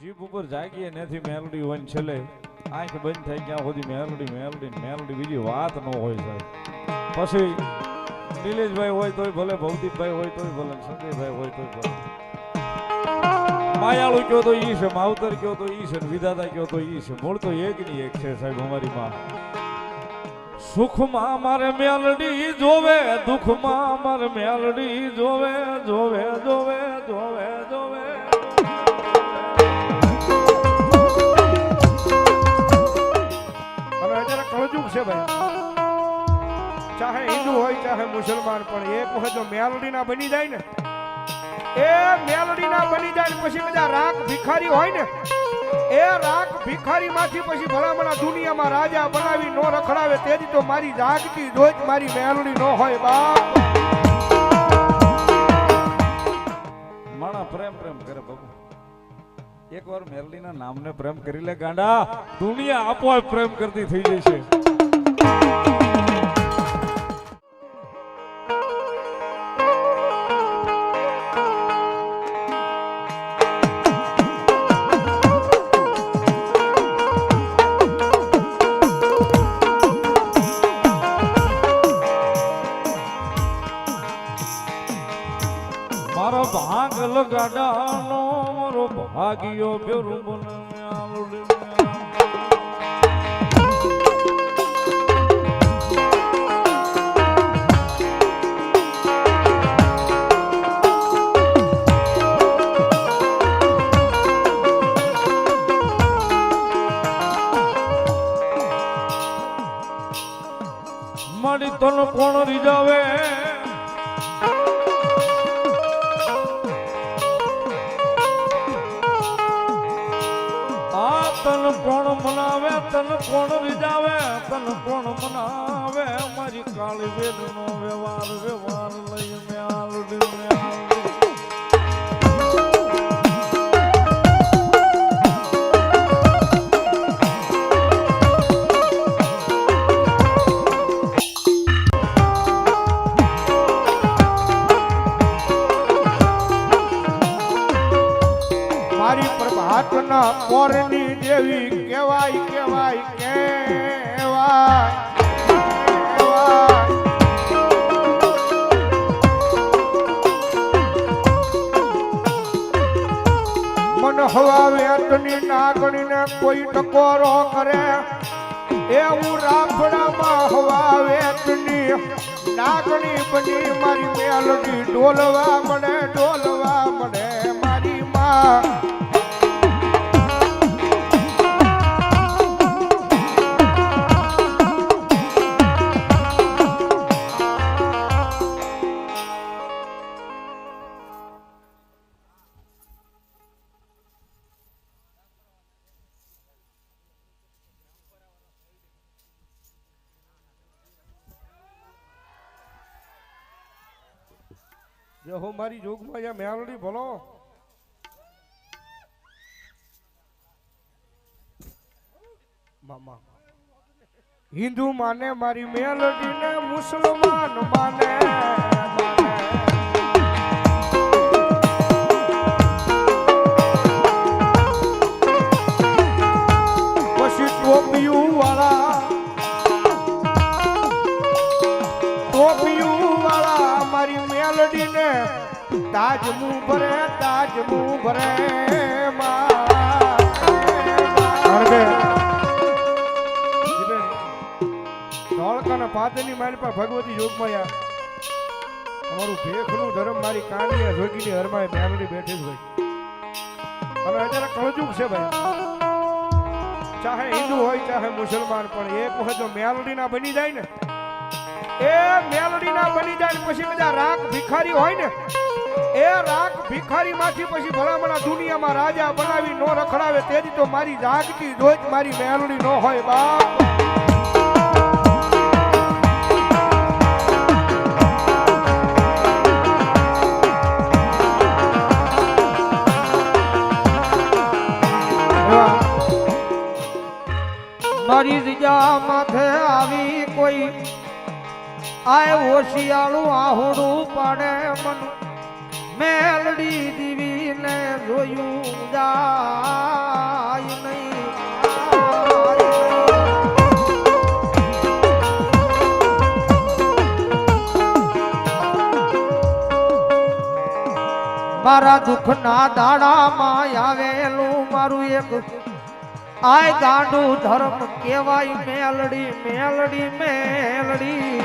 જીભ ઉપર જાગીએ નથી મેલડી હોય ને છેલ્લે આંખ બંધ થઈ ગયા સુધી મેલડી મેલડી મેલડી, બીજી વાત ન હોય સાહેબ. પછી નીલેશભાઈ હોય તોય ભલે, ભવદીપભાઈ હોય તોય ભલે, સંજયભાઈ હોય તોય ભલે. માયાળુ કયો તો ઈ છે, માવતર કયો તો ઈ છે વિધાતા કયો તો ઈ છે. મૂળ તો એક ની એક છે સાહેબ અમારી માં. સુખમાં મારે મેલડી જોવે, દુઃખમાં મારે મેલડી જોવે જોવે જોવે જોવે જોવે. કળજુગ છે ભાઈ. ચાહે હિન્દુ હોય, ચાહે મુસલમાન, પણ એક વખત જો મેલડીના બની જાય ને, એ મેલડીના બની જાય ને પછી બધા રાખ ભિખારી હોય ને, એ રાખ ભિખારી માંથી પછી ભલામણા દુનિયામાં રાજા બનાવી નો રખડાવે તેથી તો મારી જાગતી જોઈ મારી મેલડી નો હોય, બાપ. માણા પ્રેમ પ્રેમ કરે બાબુ એકવાર મેરલીના નામને પ્રેમ કરી લે ગાંડા. દુનિયા આપોઆપ પ્રેમ કરતી થઈ જશે. ભાગ્યો બેરું કોણ મનાવે મારી કાળી વેદ નો વ્યવહાર વ્યવહાર લઈ મે આલડી મે આલડી. મારી પ્રભાતના પોરની દેવી કેવાય કેવાય મન હવા વેતની નાગણીને કોઈ ટકોરો કરે. એવું રાફડામાં હવા વેતની નાગણી બની મારી મેલડી. ડોલવા મળે ડોલવા મળે મારી માં. જે હો મારી જોગમાં યા મેલડી ભલો. મામા. હિન્દુ માને મારી મેલડી ને મુસલમાન માને. પાદરની ભગવતી જોગમાયા તમારું ભેખનું ધર્મ મારી કાંડિયા જોગીની હરમાય મેલડી બેઠી જ હોય. અને અત્યારે કળજુગ છે ભાઈ. ચાહે હિન્દુ હોય, ચાહે મુસલમાન, પણ એક વખત જો મેલડીના બની જાય ને, એ મેલડીના બની જાય ને પછી બધા રાખ ભિખારી હોય ને, એ રાખ ભિખારી માંથી પછી ભલામણા દુનિયામાં રાજા બનાવી નો રખડાવે તેથી તો મારી જાગતી જોઈ મારી મેલડી નો હોય બાપ. મારા દુઃખના દાડામાં આવેલું મારું એક આય ગાંડું ધર્મ કેવાય મેલડી મેલડી મેલડી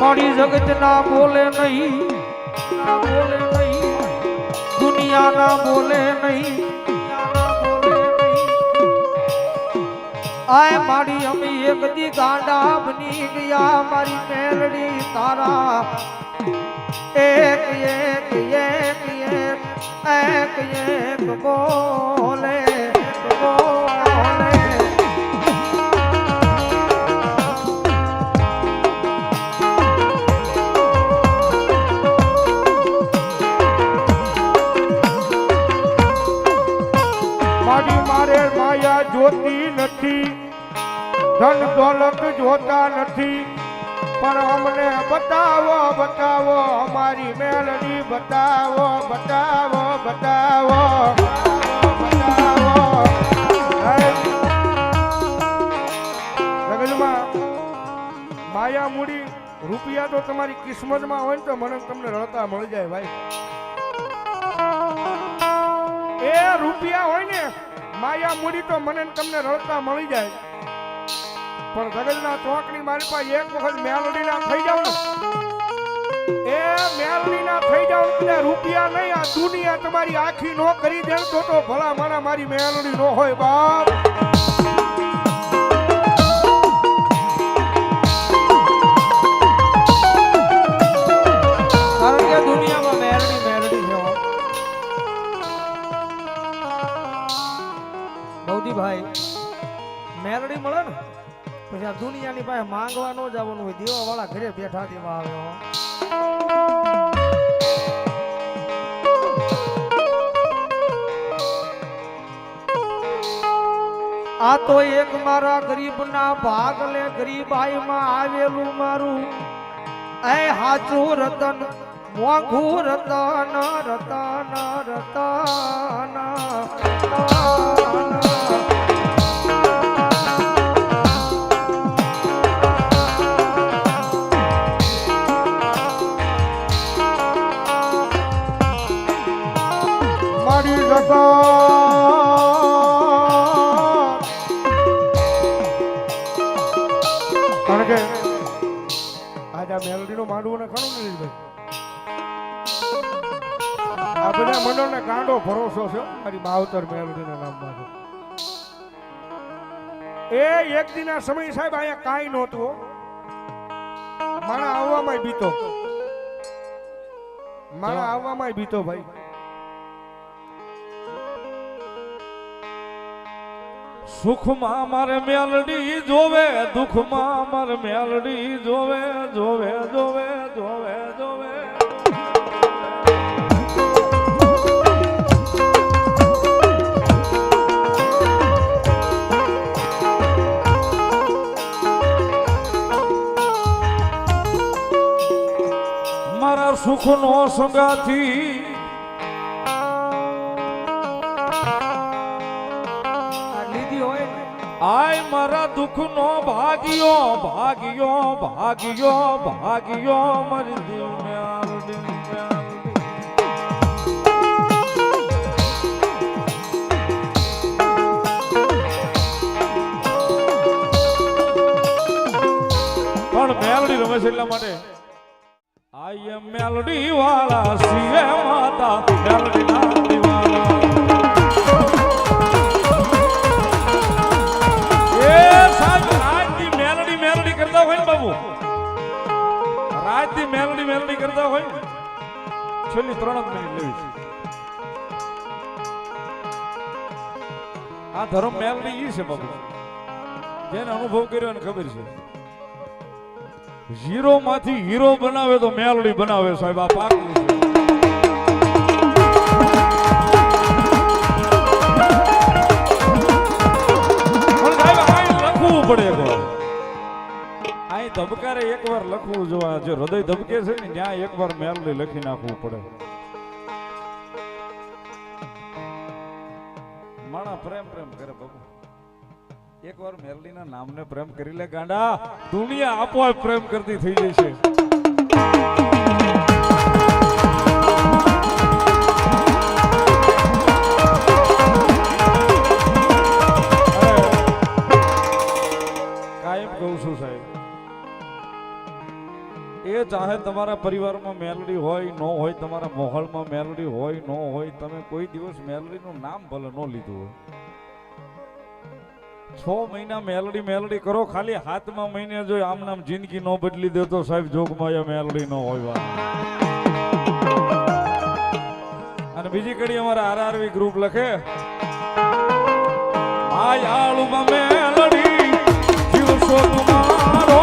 મારી જગત ના બોલે નહીં બોલે નહીં દુનિયા ના બોલે નહીં. આય મારી અમી એક દી ગાંડા બની ગયા, મારી મેલડી તારા. એક એક એક એક એક એક બોલે. ધન દોલત જોતા નથી. પણ અમને બતાવો બતાવો અમારી મેલડી બતાવો બતાવો બતાવો. માયા મૂડી રૂપિયા તો તમારી કિસ્મતમાં હોય ને તો મને તમને રડતા મળી જાય ભાઈ. એ રૂપિયા હોય ને માયા મૂડી તો મને તમને રડતા મળી જાય. પણ ગગનના ચોકની મારી પાસે એક વખત મેલડીના થઈ જાવ ને. એ મેલડીના થઈ જાવ ને રૂપિયા નહીં, આ દુનિયા તમારી આખી નો કરી દે ને તો તો ભલા મારા મારી મેલડી નો હોય બાપ. દુનિયાની પાસે માંગવા ન જવાનું હોય. દેવા વાળા ઘરે બેઠા દેવા આવ્યો. આ તો એક મારા ગરીબના ભાગ લે, ગરીબાઈમાં આવેલું મારું. એ હાચું રતન, મોંઘું રતન રતન રતન. કે આજ આ મેલડીનું માંડવું ને ખરું ને ભાઈ. આ બધા ગાંડો ભરોસો છે, મારી માવતર મેલડીના એ એક સમય સાહેબ અહીંયા કાંઈ નહોતું મારા આવવામાં બીતો. મારા આવવામાં બીતો ભાઈ. સુખમાં મારે મેલડી જોવે, દુઃખમાં મારે મેલડી જોવે જોવે જોવે જોવે જોવે. મારા સુખનો સંગાથી દુઃખનો ભાગ્યો ભાગ્યો ભાગ્યો ભાગ્યો મારી મેલડી પણ મેલડી રમે છે એટલા માટે. આઈ એમ મેલડી વાળા સીએ માતા મેલડી રાજની મેલડી મેલડી કરતા હોય છેલ્લી ત્રણ જ મિનિટ લેવી છે. આ ધર્મ મેલડી ઈ છે બાબુ જેને અનુભવ કર્યો એને ખબર છે. ઝીરો માંથી હીરો બનાવે તો મેલડી બનાવે સાહેબ, આ પાકું ધબકારે એકવાર લખવું જોવા જે હૃદય ધબકે છે ને, ત્યાં એકવાર મેલડી લખી નાખવું પડે. માણા પ્રેમ પ્રેમ કરે બાબુ એકવાર મેરડીના નામને પ્રેમ કરી લે, ગાંડા. દુનિયા આપોઆપ પ્રેમ કરતી થઈ જશે. ચાહે તમારા પરિવારમાં મેલડી હોય, ન હોય, તમારા મોહલમાં મેલડી હોય, ન હોય, તમે કોઈ દિવસ મેલડીનું નામ ભલે ન લીધું છ મહિના મેલડી મેલડી કરો, ખાલી હાથમાં મહિને જો આમ નામ જિંદગી ન બદલી દે સાહેબ જોગમાં મેલડી ન હોય અને બીજી કડી અમારા આરઆરવી ગ્રુપ લખે. માયાળુમાં મેલડી મેલડી જીવશો તમારો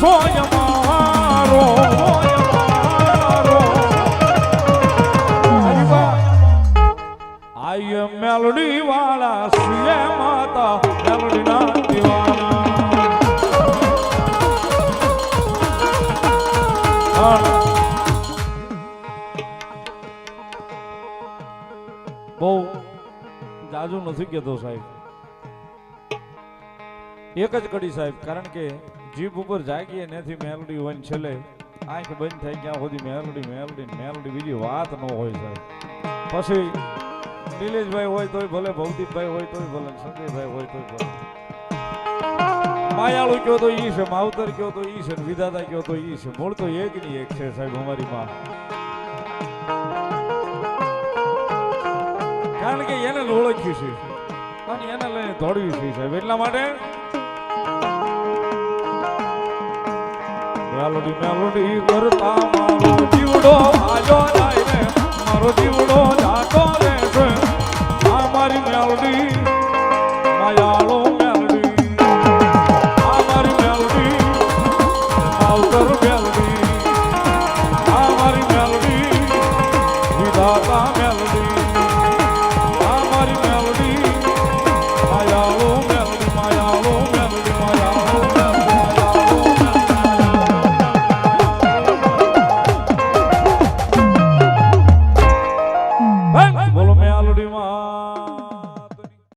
સોય મારો આય મેલડી વાળા સુએ માતા મેલડી ના બહુ જાજુ નથી કહેતો સાહેબ. એક જ કડી સાહેબ, કારણ કે જીભ ઉપર જાગીએ નથી મેલડી હોય છેલ્લે આંખ બંધ થઈ ગયા સુધી મેલડી મેલડી મેલડી બીજી વાત ન હોય સાહેબ. પછી નિલેશભાઈ હોય તોય ભલે ભવદીપભાઈ હોય તોય ભલે, સંજયભાઈ હોય તોય ભલે. માયાળુ કયો તો ઈ છે, માવતર કયો તો ઈ છે વિધાતા કયો તો ઈ છે. મૂળ તો એક ની એક છે સાહેબ અમારી માં. કારણ કે એને ઓળખ્યું છે. અને એને લઈને દોડ્યું છે સાહેબ. એટલા માટે મેલોડી મેલોડી કરતા મારો જીવડો આજો જાય રે. મારો જીવડો જાતો રે છે. આ મારી મેલોડી, માયાળો મેલોડી. આ મારી મેલોડી, આવતર